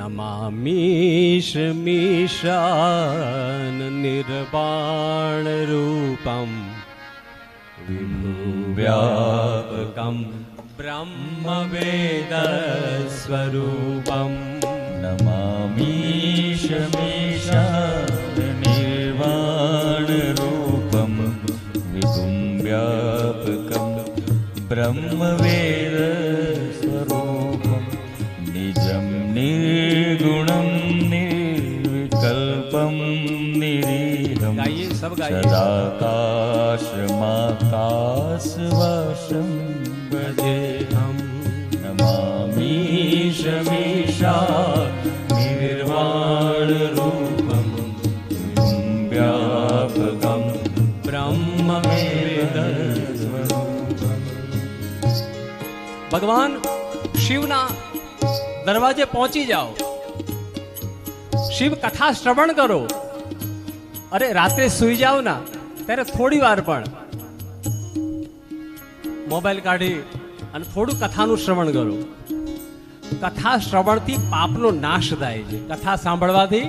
नमामिशमिशानिर्वाणरूपं विभुव्यापकं ब्रह्मवेदस्वरूपं नमामिशमिष निर्वाणरूपं विभुं व्यापकं ब्रह्मवेदस्वरूपम्। નિર્ગુણમ નિર્વિકલ્પમ નિરીહમ સદાકાશમાકાશવાસમ ભજેહમ નમામીશમીશા નિર્વાણરૂપમ વ્યાપકમ બ્રહ્મવેદ ભગવાન શિવના દરવાજે પહોંચી જાઓ. શિવ કથા શ્રવણ કરો. અરે, રાત્રે સુઈ જાઓ ના, ત્યારે થોડી વાર પણ. મોબાઈલ કાઢી અને થોડું કથાનું શ્રવણ કરો. કથા શ્રવણથી પાપનો નાશ થાય છે. કથા સાંભળવાથી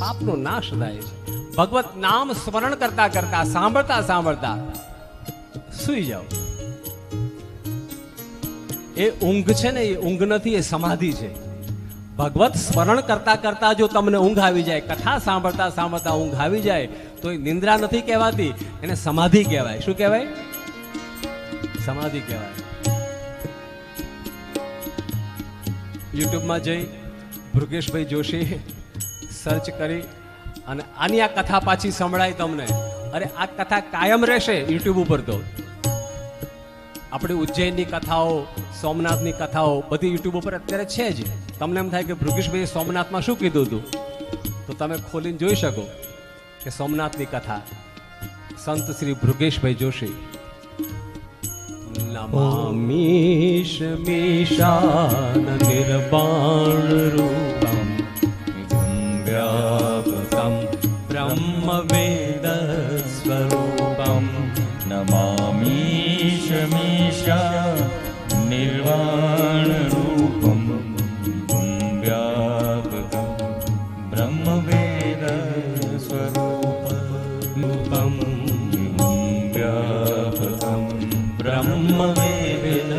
પાપનો નાશ થાય છે. ભગવત નામ સ્મરણ કરતા કરતા, સાંભળતા સાંભળતા સુઈ જાઓ. એ ઊંઘ છે ને, એ ઊંઘ નથી, એ સમાધિ છે. ભગવત સ્મરણ કરતા કરતા જો તમને ઊંઘ આવી જાય, કથા સાંભળતા સાંભળતા ઊંઘ આવી જાય, તો એ નિંદ્રા નથી કહેવાતી, એને સમાધિ કહેવાય. શું કહેવાય? સમાધિ કહેવાય. યુટ્યુબમાં જઈ ભૃગેશભાઈ જોશી સર્ચ કરી અને આની આ કથા પાછી સંભળાય તમને. અરે, આ કથા કાયમ રહેશે યુટ્યુબ ઉપર તો. આપણી ઉજ્જૈનની કથાઓ, સોમનાથની કથાઓ બધી યુટ્યુબ ઉપર અત્યારે છે જ. તમને એમ થાય કે ભૃગીશભાઈએ સોમનાથમાં શું કીધું હતું? તો તમે ખોલીને જોઈ શકો કે સોમનાથની કથા સંત શ્રી ભૃગેશભાઈ જોશી. નમામીશ મીશાન નિર્વાણ રૂપમ ગુંગ્યાપતમ બ્રહ્મ વેદ સ્વરૂપમ નમામીશ મી निर्वाणरूपं व्यापकं ब्रह्मवेदस्वरूपं व्यापकं व्याप ब्रह्मवेद